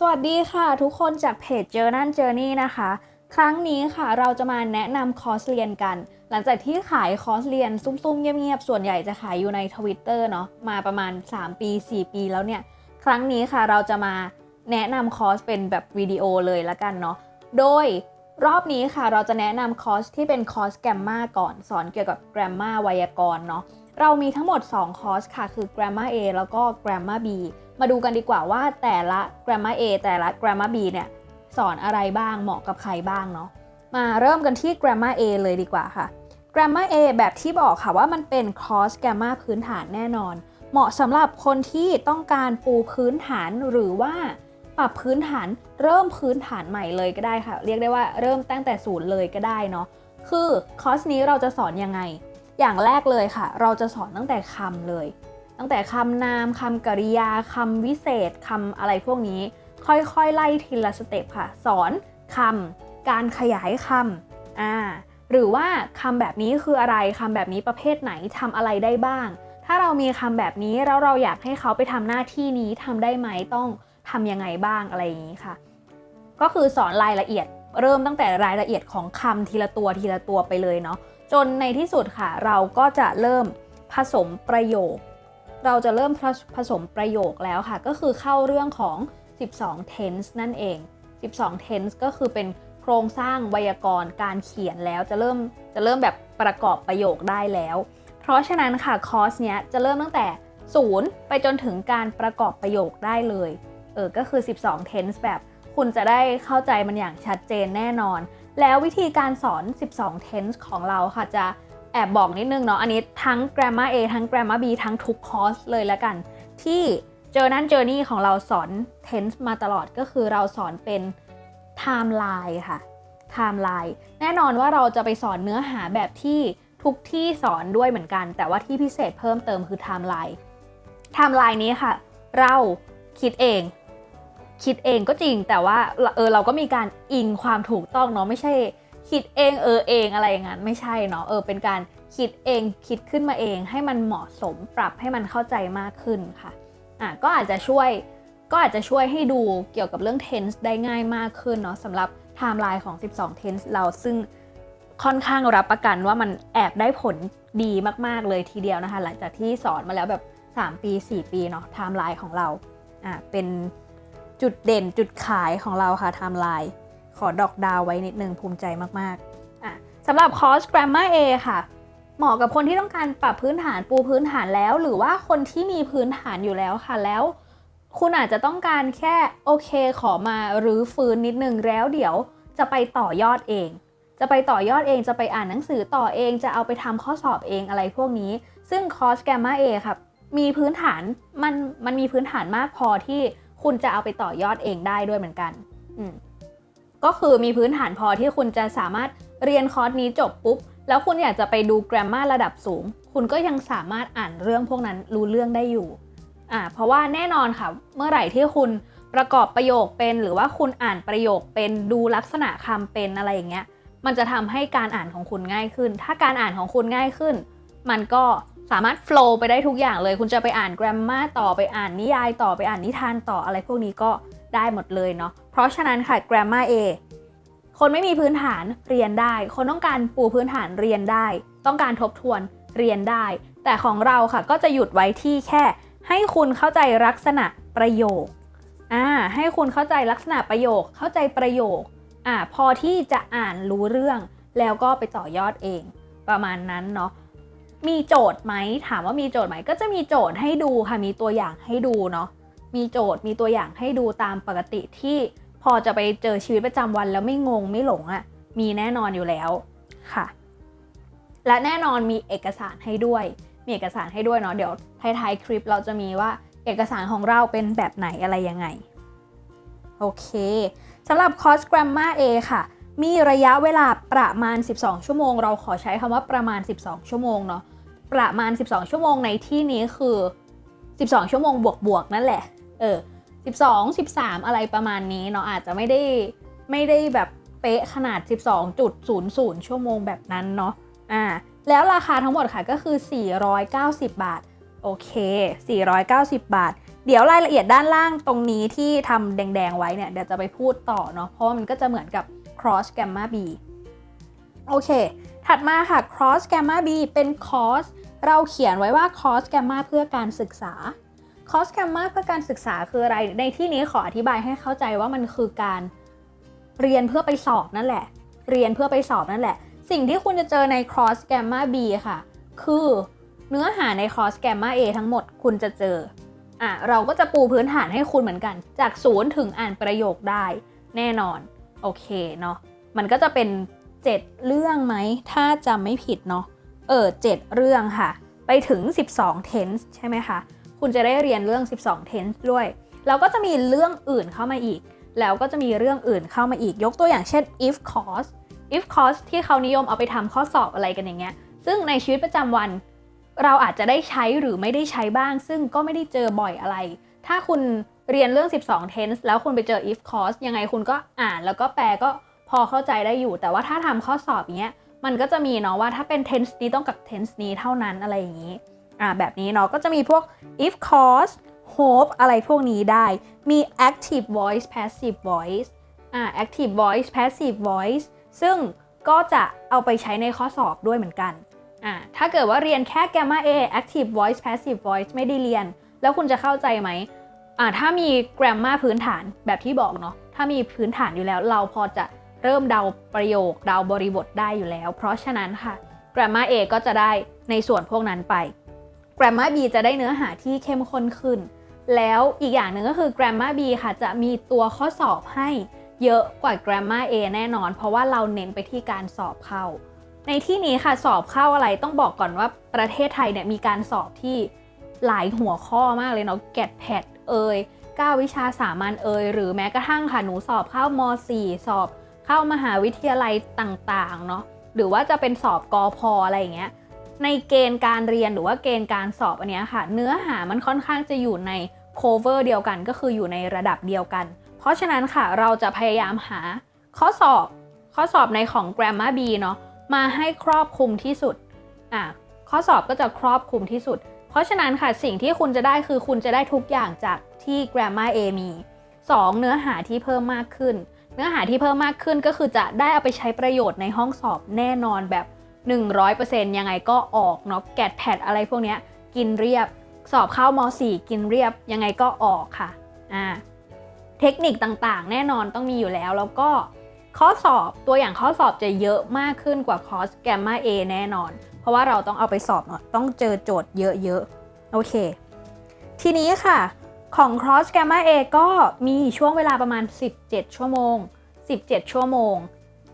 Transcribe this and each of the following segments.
สวัสดีค่ะ ทุกคนจากเพจ Journal Journey นะคะ ครั้งนี้ค่ะเราจะมาแนะนำคอร์สเรียนกัน หลังจากที่ขายคอร์สเรียนซุ่มๆเงียบๆ ส่วนใหญ่จะขายอยู่ใน Twitter เนาะมาประมาณ 3 ปี 4 ปีแล้วเนี่ย ครั้งนี้ค่ะเราจะมาแนะนำคอร์สเป็นแบบวิดีโอเลยละกันเนาะโดยรอบนี้ค่ะเราจะแนะนำคอร์สที่เป็นคอร์สแกรมมาก่อน สอนเกี่ยวกับแกรมมาไวยากรณ์เนาะ เรามีทั้งหมด 2 คอร์สค่ะ คือ Grammar A แล้วก็ Grammar B มาดูกันดีกว่าว่าแต่ละ Grammar A แต่ละ Grammar B เนี่ยสอนอะไรบ้างเหมาะกับใครบ้างเนาะ มาเริ่มกันที่ Grammar A เลยดีกว่าค่ะ Grammar A แบบที่บอกค่ะว่ามันเป็นคอร์ส Grammar พื้นฐานแน่นอน เหมาะสำหรับคนที่ต้องการปูพื้นฐานหรือว่าปรับพื้นฐานเริ่มพื้นฐานใหม่เลยก็ได้ค่ะ เรียกได้ว่าเริ่มตั้งแต่ศูนย์เลยก็ได้เนาะ คือคอร์สนี้เราจะสอนยังไง อย่างแรกเลยค่ะ เราจะสอนตั้งแต่คำเลย ตั้งแต่คำนามคำกริยาคำวิเศษคำอะไรพวกนี้ ค่อยๆ ไล่ทีละสเต็ปค่ะ สอนคำการขยายคำอ่าหรือว่าคำแบบนี้คืออะไรคำแบบนี้ประเภทไหนทำอะไรได้บ้าง ถ้าเรามีคำแบบนี้แล้วเราอยากให้เขาไปทำหน้าที่นี้ทำได้ไหมต้องทำยังไงบ้างอะไรอย่างนี้ค่ะ ก็คือสอนรายละเอียด เริ่มตั้งแต่รายละเอียดของคำทีละตัวทีละตัวไปเลยเนาะจนในที่สุดค่ะ เราก็จะเริ่มผสมประโยค เราจะเริ่มผผสมประโยคแล้วค่ะ ก็คือเข้าเรื่องของ 12 tense นั่นเอง 12 tense ก็คือเป็นโครงสร้างไวยากรณ์การเขียนแล้วจะเริ่มจะเริ่มแบบประกอบประโยคได้แล้ว เพราะฉะนั้นค่ะคอร์สเนี้ยจะเริ่มตั้งแต่ 0 ไปจนถึงการประกอบประโยคได้เลยเออก็คือ 12 tense แบบ คุณจะได้เข้าใจมันอย่างชัดเจนแน่นอน แล้ววิธีการสอน 12 tense ของเราค่ะจะแอบบอกนิดนึงเนาะอันนี้ทั้ง grammar A ทั้ง grammar B ทั้งทุกคอร์สเลยล้วกัน ที่ Journal Journey ของเราสอน tense มาตลอดก็คือเราสอนเป็น timeline ค่ะ timeline แน่นอนว่าเราจะไปสอนเนื้อหาแบบที่ทุกที่สอนด้วยเหมือนกัน แต่ว่าที่พิเศษเพิ่มเติมคือ timeline timeline นี้ค่ะ เราคิดเอง คิดเองก็จริงแต่ว่าเออเราก็มีการอิงความถูกต้องเนาะไม่ใช่ คิดเองเออเองอะไรอย่างนั้นไม่ใช่เนาะเออเป็นการคิดเองคิดขึ้นมาเอง ให้มันเหมาะสมปรับให้มันเข้าใจมากขึ้นค่ะอะก็อาจจะช่วยก็อาจจะช่วยให้ดูเกี่ยวกับเรื่อง tense ได้ง่ายมากขึ้นเนาะสำหรับ timeline ของ 12 tense เราซึ่งค่อนข้างรับประกันว่ามันแอบได้ผลดีมากๆเลยทีเดียวนะคะ หลังจากที่สอนมาแล้วแบบ 3 ปี 4 ปีเนาะ timeline ของเราอะเป็น จุดเด่นจุดขายของเราค่ะ timeline ขอดอกดาวไว้นิดนึงภูมิใจมากๆอะสำหรับคอร์ส Grammar A ค่ะ เหมาะกับคนที่ต้องการปรับพื้นฐานปูพื้นฐานแล้ว หรือว่าคนที่มีพื้นฐานอยู่แล้วค่ะแล้ว คุณอาจจะต้องการแค่โอเคขอมารื้อฟื้นนิดนึงแล้วเดี๋ยวจะไปต่อยอดเอง จะไปต่อยอดเองจะไปอ่านหนังสือต่อเองจะเอาไปทำข้อสอบเองอะไรพวกนี้ ซึ่งคอร์ส Gamma A ค่ะมีพื้นฐานมันมันมีพื้นฐานมากพอที่ คุณจะเอาไปต่อยอดเองได้ด้วยเหมือนกันอืมก็คือมีพื้นฐานพอที่คุณจะสามารถเรียนคอร์สนี้จบปุ๊บ แล้วคุณอยากจะไปดู grammar ระดับสูง คุณก็ยังสามารถอ่านเรื่องพวกนั้นรู้เรื่องได้อยู่อ่าเพราะว่าแน่นอนค่ะ เมื่อไหร่ที่คุณประกอบประโยคเป็น หรือว่าคุณอ่านประโยคเป็นดูลักษณะคำเป็นอะไรอย่างเงี้ย มันจะทำให้การอ่านของคุณง่ายขึ้น ถ้าการอ่านของคุณง่ายขึ้น มันก็ สามารถ flow ไปได้ทุกอย่างเลย คุณจะไปอ่าน grammar ต่อไปอ่านนิยายต่อไปอ่านนิทานต่ออะไรพวกนี้ก็ได้หมดเลยเนาะเพราะฉะนั้นค่ะ grammar A คนไม่มีพื้นฐานเรียนได้ คนต้องการปูพื้นฐานเรียนได้ ต้องการทบทวนเรียนได้ แต่ของเราค่ะก็จะหยุดไว้ที่แค่ ให้คุณเข้าใจลักษณะประโยคอ่าให้คุณเข้าใจลักษณะประโยค เข้าใจประโยคอ่าพอที่จะอ่านรู้เรื่อง แล้วก็ไปต่อยอดเอง ประมาณนั้นเนาะ มีโจทย์ไหมถามว่ามีโจทย์ไหมก็จะมีโจทย์ให้ดูค่ะมีตัวอย่างให้ดูเนาะมีโจทย์มีตัวอย่างให้ดูตามปกติที่พอจะไปเจอชีวิตประจำวันแล้วไม่งงไม่หลงอะ่ะมีแน่นอนอยู่แล้วค่ะ และแน่นอนมีเอกสารให้ด้วย มีเอกสารให้ด้วยเนาะเดี๋ยวท้ายๆคลิปเราจะมีว่าเอกสารของเราเป็นแบบไหนอะไรยังไง โอเคสำหรับคอร์ส Grammar A ค่ะ มีระยะเวลาประมาณ 12 ชั่วโมง เราขอใช้คำว่าประมาณ 12 ชั่วโมงเนาะประมาณ 12 ชั่วโมงในที่นี้คือ 12 ชั่วโมงบวกๆนั่นแหละเออ12 13 อะไรประมาณนี้เนาะอาจจะไม่ได้ไม่ได้แบบเป๊ะขนาด 12.00 ชั่วโมงแบบนั้นเนาะอ่าแล้วราคาทั้งหมดค่ะก็คือ 490 บาท โอเค 490 บาท เดี๋ยวรายละเอียดด้านล่างตรงนี้ที่ทำแดงๆไว้เนี่ยเดี๋ยวจะไปพูดต่อเนาะเพราะมันก็จะเหมือนกับ cross gamma b โอเค ถัดมาค่ะ cross gamma b เป็นคอร์สเราเขียนไว้ว่า cross gamma เพื่อการศึกษา cross gamma เพื่อการศึกษาคืออะไร ในที่นี้ขออธิบายให้เข้าใจว่ามันคือการเรียนเพื่อไปสอบนั่นแหละ เรียนเพื่อไปสอบนั่นแหละ สิ่งที่คุณจะเจอใน cross gamma b ค่ะ คือเนื้อหาใน cross gamma a ทั้งหมดคุณจะเจออะเราก็จะปูพื้นฐานให้คุณเหมือนกัน จากศูนย์ถึงอ่านประโยคได้แน่นอน โอเคเนาะมันก็จะเป็น 7 เรื่องไหม ถ้าจำไม่ผิดเนาะเออ7เรื่องค่ะ ไปถึง 12 tense ใช่ไหมคะ คุณจะได้เรียนเรื่อง 12 tense ด้วย แล้วก็จะมีเรื่องอื่นเข้ามาอีก แล้วก็จะมีเรื่องอื่นเข้ามาอีก ยกตัวอย่างเช่น if cause if cause ที่เขานิยมเอาไปทำข้อสอบอะไรกันอย่างเงี้ย ซึ่งในชีวิตประจำวัน เราอาจจะได้ใช้หรือไม่ได้ใช้บ้าง ซึ่งก็ไม่ได้เจอบ่อยอะไร ถ้าคุณ เรียนเรื่อง 12 tense แล้วคุณไปเจอ if clause ยังไงคุณก็อ่านแล้วก็แปลก็พอเข้าใจได้อยู่ แต่ว่าถ้าทำข้อสอบเงี้ยมันก็จะมีเนาะว่าถ้าเป็น tense นี้ต้องกับ tense นี้เท่านั้นอะไรอย่างนี้อ่าแบบนี้เนาะก็จะมีพวก if clause hope อะไรพวกนี้ได้ มี active voice passive voice อ่า active voice passive voice ซึ่งก็จะเอาไปใช้ในข้อสอบด้วยเหมือนกันอ่าถ้าเกิดว่าเรียนแค่ gamma A active voice passive voice ไม่ได้เรียน แล้วคุณจะเข้าใจไหม อ่าถ้ามี grammar พื้นฐานแบบที่บอกเนาะถ้ามีพื้นฐานอยู่แล้ว เราพอจะเริ่มเดาประโยคเดาบริบทได้อยู่แล้ว เพราะฉะนั้นค่ะ grammar A ก็จะได้ในส่วนพวกนั้นไป grammar B จะได้เนื้อหาที่เข้มข้นขึ้น แล้วอีกอย่างหนึ่งก็คือ grammar B ค่ะจะมีตัวข้อสอบให้เยอะกว่า grammar A แน่นอน เพราะว่าเราเน้นไปที่การสอบเข้า ในที่นี้ค่ะสอบเข้าอะไรต้องบอกก่อนว่าประเทศไทยเนี่ยมีการสอบที่หลายหัวข้อมากเลยเนาะแกดแพด เอ่ย9วิชาสามัญเอ่ยหรือแม้กระทั่งค่ะหนูสอบเข้าม4สอบ เข้ามหาวิทยาลัยต่างๆเนาะหรือว่าจะเป็นสอบกอพออะไรอย่างเงี้ยในเกณฑ์การเรียนหรือว่าเกณฑ์การสอบอันเนี้ยค่ะ เนื้อหามันค่อนข้างจะอยู่ใน cover เดียวกันก็คืออยู่ในระดับเดียวกัน เพราะฉะนั้นค่ะเราจะพยายามหาข้อสอบข้อสอบในของ Grammar B เนาะมาให้ครอบคลุมที่สุดอะข้อสอบก็จะครอบคลุมที่สุด เพราะฉะนั้นค่ะสิ่งที่คุณจะได้คือคุณจะได้ทุกอย่างจากที่ Grammar A มี 2. เนื้อหาที่เพิ่มมากขึ้น เนื้อหาที่เพิ่มมากขึ้นก็คือจะได้เอาไปใช้ประโยชน์ในห้องสอบแน่นอนแบบ 100%ยังไงก็ออกเนาะแกดแพดอะไรพวกนี้กินเรียบ สอบเข้าม4กินเรียบ ยังไงก็ออกค่ะอ่าเทคนิคต่างๆ แน่นอนต้องมีอยู่แล้วแล้วก็ข้อสอบตัวอย่างข้อสอบจะเยอะมากขึ้นกว่าคอร์สแกมมา A แน่นอน ราะว่าเราต้องเอาไปสอบเนาะต้องเจอโจทย์เยอะๆ โอเค ทีนี้ค่ะ ของ Cross Gamma A ก็มีช่วงเวลาประมาณ 17 ชั่วโมง 17 ชั่วโมง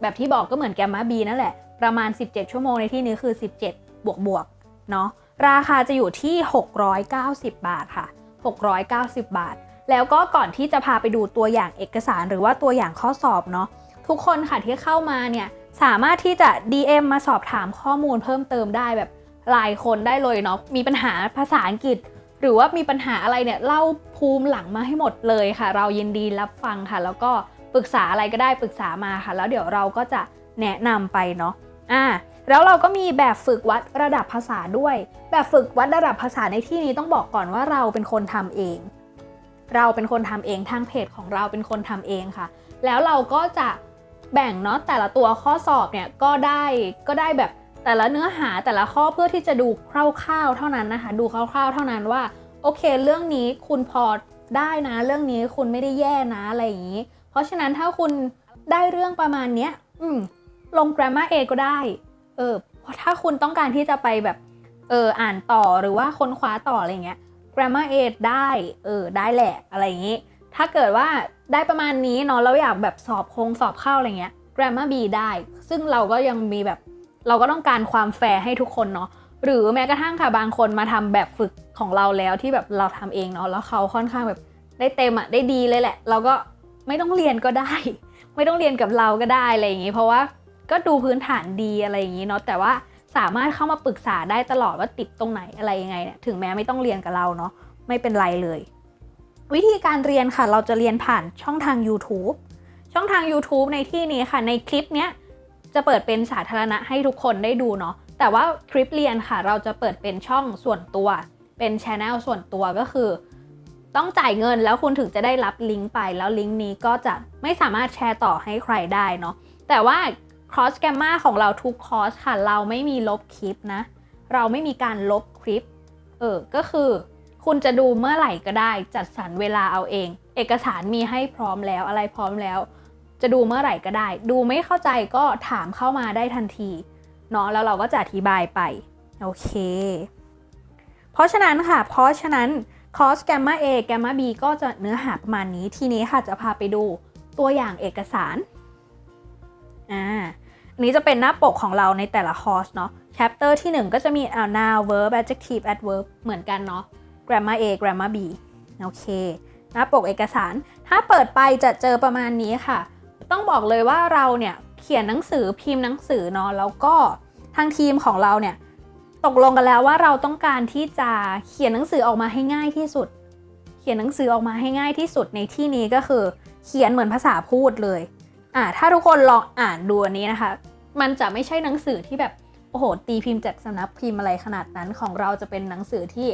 แบบที่บอกก็เหมือน Gamma B นั่นแหละ ประมาณ 17 ชั่วโมงในที่นี้คือ 17 บวกบวกเนาะราคาจะอยู่ที่ 690 บาทค่ะ 690 บาท แล้วก็ก่อนที่จะพาไปดูตัวอย่างเอกสารหรือว่าตัวอย่างข้อสอบเนาะทุกคนค่ะที่เข้ามาเนี่ย สามารถที่จะ DM มาสอบถามข้อมูลเพิ่มเติมได้แบบหลายคนได้เลยเนาะมีปัญหาภาษาอังกฤษ หรือว่ามีปัญหาอะไรเนี่ยเล่าภูมิหลังมาให้หมดเลยค่ะ เรายินดีรับฟังค่ะ แล้วก็ปรึกษาอะไรก็ได้ปรึกษามาค่ะ แล้วเดี๋ยวเราก็จะแนะนำไปเนาะอ่าแล้วเราก็มีแบบฝึกวัดระดับภาษาด้วย แบบฝึกวัดระดับภาษาในที่นี้ต้องบอกก่อนว่าเราเป็นคนทำเอง เราเป็นคนทำเองทางเพจของเราเป็นคนทำเองค่ะ แล้วเราก็จะ แบ่งเนาะแต่ละตัวข้อสอบเนี่ยก็ได้ก็ได้แบบแต่ละเนื้อหาแต่ละข้อเพื่อที่จะดูคร่าวๆ เท่านั้นนะคะ ดูคร่าวๆ เท่านั้นว่าโอเค เรื่องนี้คุณพอได้นะ เรื่องนี้คุณไม่ได้แย่นะอะไรอย่างนี้ เพราะฉะนั้นถ้าคุณได้เรื่องประมาณเนี้ยอืมลง grammar A ก็ได้เออเพราะถ้าคุณต้องการที่จะไปแบบเอออ่านต่อหรือว่าค้นคว้าต่ออะไรเงี้ย grammar A ได้เออได้แหละอะไรอย่างนี้ ถ้าเกิดว่าได้ประมาณนี้เนาะเราอยากแบบสอบคงสอบเข้าอะไรเงี้ย grammar B ได้ ซึ่งเราก็ยังมีแบบเราก็ต้องการความแฟร์ให้ทุกคนเนาะหรือแม้กระทั่งค่ะบางคนมาทำแบบฝึกของเราแล้วที่แบบเราทำเองเนาะแล้วเขาค่อนข้างแบบได้เต็มอะได้ดีเลยแหละ เราก็ไม่ต้องเรียนก็ได้ ไม่ต้องเรียนกับเราก็ได้อะไรอย่างนี้ เพราะว่าก็ดูพื้นฐานดีอะไรอย่างนี้เนาะแต่ว่าสามารถเข้ามาปรึกษาได้ตลอดว่าติดตรงไหนอะไรยังไงเนี่ยถึงแม้ไม่ต้องเรียนกับเราเนาะไม่เป็นไรเลย วิธีการเรียนค่ะ เราจะเรียนผ่านช่องทาง YouTube ช่องทาง YouTube ในที่นี้ค่ะ ในคลิปเนี้ยจะเปิดเป็นสาธารณะให้ทุกคนได้ดูเนาะ แต่ว่าคลิปเรียนค่ะ เราจะเปิดเป็นช่องส่วนตัว เป็นช anel ส่วนตัวก็คือ ต้องจ่ายเงินแล้วคุณถึงจะได้รับลิงก์ไป แล้วลิงก์นี้ก็จะไม่สามารถแชร์ต่อให้ใครได้เนาะ แต่ว่า cross gamma ของเราทุกคอร์สค่ะ เราไม่มีลบคลิปนะ เราไม่มีการลบคลิป เออ ก็คือ คุณจะดูเมื่อไหร่ก็ได้จัดสรรเวลาเอาเอง เอกสารมีให้พร้อมแล้วอะไรพร้อมแล้ว จะดูเมื่อไหร่ก็ได้ ดูไม่เข้าใจก็ถามเข้ามาได้ทันทีเนาะแล้วเราก็จะอธิบายไปโอเค เพราะฉะนั้นค่ะ เพราะฉะนั้นคอสแกมมา A แกมมา B ก็จะเนื้อหาประมาณนี้ทีนี้ค่ะจะพาไปดูตัวอย่างเอกสารอ่าอันนี้จะเป็นหน้าปกของเราในแต่ละคอร์สเนาะ chapter ที่ 1 ก็จะมีอ่า noun verb adjective adverb เหมือนกันเนาะ grammar A grammar B โอเคหน้าปกเอกสาร ถ้าเปิดไปจะเจอประมาณนี้ค่ะ ต้องบอกเลยว่าเราเนี่ยเขียนหนังสือพิมพ์หนังสือเนาะแล้วก็ทางทีมของเราเนี่ยตกลงกันแล้วว่าเราต้องการที่จะเขียนหนังสือออกมาให้ง่ายที่สุด เขียนหนังสือออกมาให้ง่ายที่สุดในที่นี้ก็คือ เขียนเหมือนภาษาพูดเลยอ่าถ้าทุกคนลองอ่านดูอันนี้นะคะ มันจะไม่ใช่หนังสือที่แบบโอ้โหตีพิมพ์จากสำนักพิมพ์อะไรขนาดนั้นของเราจะเป็นหนังสือที่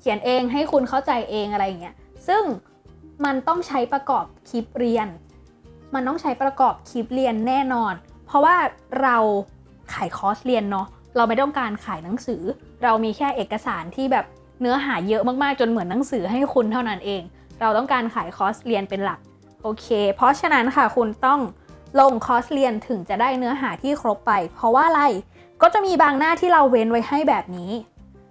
เขียนเองให้คุณเข้าใจเองอะไรอย่างเงี้ยซึ่งมันต้องใช้ประกอบคลิปเรียน มันต้องใช้ประกอบคลิปเรียนแน่นอน เพราะว่าเราขายคอร์สเรียนเนาะเราไม่ต้องการขายหนังสือ เรามีแค่เอกสารที่แบบเนื้อหาเยอะมากๆจนเหมือนหนังสือให้คุณเท่านั้นเอง เราต้องการขายคอร์สเรียนเป็นหลักโอเค เพราะฉะนั้นค่ะคุณต้องลงคอร์สเรียนถึงจะได้เนื้อหาที่ครบไป เพราะว่าอะไรก็จะมีบางหน้าที่เราเว้นไว้ให้แบบนี้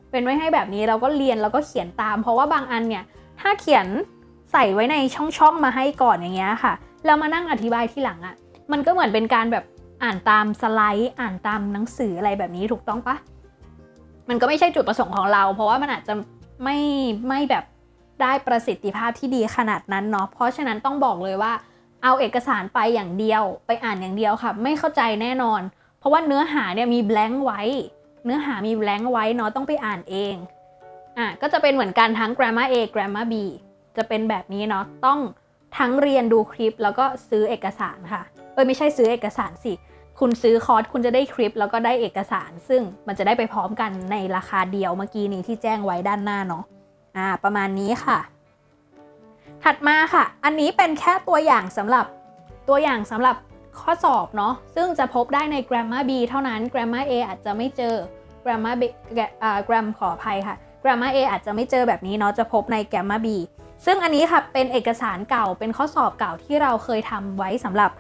เว้นไว้ให้แบบนี้เราก็เรียนแล้วก็เขียนตาม เพราะว่าบางอันเนี่ยถ้าเขียนใส่ไว้ในช่องๆมาให้ก่อนอย่างเงี้ยค่ะแล้วมานั่งอธิบายที่หลังอะ่ะ มันก็เหมือนเป็นการแบบอ่านตามสไลด์ อ่านตามหนังสืออะไรแบบนี้ถูกต้องปะมันก็ไม่ใช่จุดประสงค์ของเรา เพราะว่ามันอาจจะไม่ไม่แบบได้ประสิทธิภาพที่ดีขนาดนั้นเนาะเพราะฉะนั้นต้องบอกเลยว่า เอาเอกสารไปอย่างเดียว ไปอ่านอย่างเดียวค่ะ ไม่เข้าใจแน่นอน เพราะว่าเนื้อหาเนี่ยมีแบงค์ไว้ เนื้อหามีแบงไว้เนาะต้องไปอ่านเองอะก็จะเป็นเหมือนกันทั้ง grammar A grammar B จะเป็นแบบนี้เนาะต้องทั้งเรียนดูคลิปแล้วก็ซื้อเอกสารค่ะ เออไม่ใช่ซื้อเอกสารสิ คุณซื้อคอร์สคุณจะได้คลิป แล้วก็ได้เอกสาร ซึ่งมันจะได้ไปพร้อมกันในราคาเดียวเมื่อกี้นี้ที่แจ้งไว้ด้านหน้าเนาะอ่า ประมาณนี้ค่ะ ถัดมาค่ะ อันนี้เป็นแค่ตัวอย่างสำหรับตัวอย่างสำหรับ ข้อสอบเนาะซึ่งจะพบได้ใน grammar B เท่านั้น grammar A อาจจะไม่เจอ grammar B อ่า gram ขออภัยค่ะ grammar A อาจจะไม่เจอแบบนี้เนาะจะพบใน grammar B ซึ่งอันนี้ค่ะเป็นเอกสารเก่าเป็นข้อสอบเก่าที่เราเคยทำไว้สำหรับ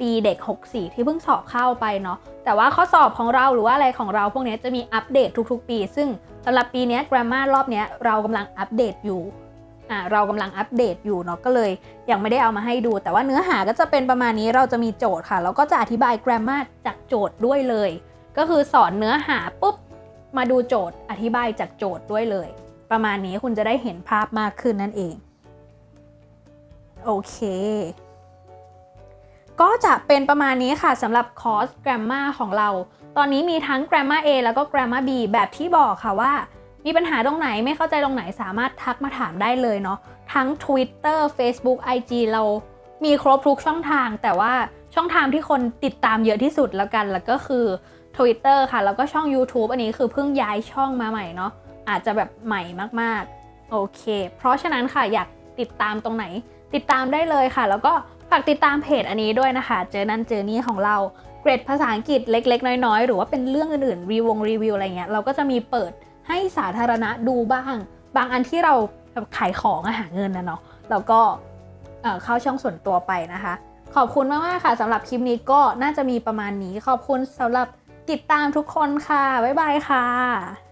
ปีเด็ก 64 ที่เพิ่งสอบเข้าไปเนาะ แต่ว่าข้อสอบของเราหรือว่าอะไรของเราพวกนี้จะมีอัปเดตทุกๆ ปี ซึ่งสำหรับปีนี้ grammar รอบนี้เรากำลังอัปเดตอยู่ อ่าเรากำลังอัปเดตอยู่เนาะก็เลยยังไม่ได้เอามาให้ดู แต่ว่าเนื้อหาก็จะเป็นประมาณนี้เราจะมีโจทย์ค่ะแล้วก็จะอธิบาย grammar จากโจทย์ด้วยเลย ก็คือสอนเนื้อหาปุ๊บมาดูโจทย์อธิบายจากโจทย์ด้วยเลย ประมาณนี้คุณจะได้เห็นภาพมากขึ้นนั่นเองโอเค ก็จะเป็นประมาณนี้ค่ะสำหรับคอร์ส grammar ของเรา ตอนนี้มีทั้ง grammar A แล้วก็ grammar B แบบที่บอกค่ะว่า มีปัญหาตรงไหนไม่เข้าใจตรงไหนสามารถทักมาถามได้เลยเนาะทั้ง Twitter Facebook IG เรามีครบทุกช่องทาง แต่ว่าช่องทางที่คนติดตามเยอะที่สุดแล้วกัน แล้วก็คือ Twitter ค่ะ แล้วก็ช่อง YouTube อันนี้คือเพิ่งย้ายช่องมาใหม่เนาะอาจจะแบบใหม่มากๆ โอเค เพราะฉะนั้นค่ะอยากติดตามตรงไหน ติดตามได้เลยค่ะ แล้วก็ฝากติดตามเพจอันนี้ด้วยนะคะ เจอนั่นเจอนี่ของเราเกรดภาษาอังกฤษเล็ก ๆ น้อยๆ หรือว่าเป็นเรื่องอื่นๆรีวงรีวิวอะไรเงี้ยเราก็จะมีเปิด ให้สาธารณะดูบ้าง บางอันที่เราขายของอหาเงินนะเนาะเราก็เข้าช่องส่วนตัวไปนะคะ ขอบคุณมากๆค่ะสำหรับคลิปนี้ก็น่าจะมีประมาณนี้ ขอบคุณสำหรับติดตามทุกคนค่ะ บ๊ายบายค่ะ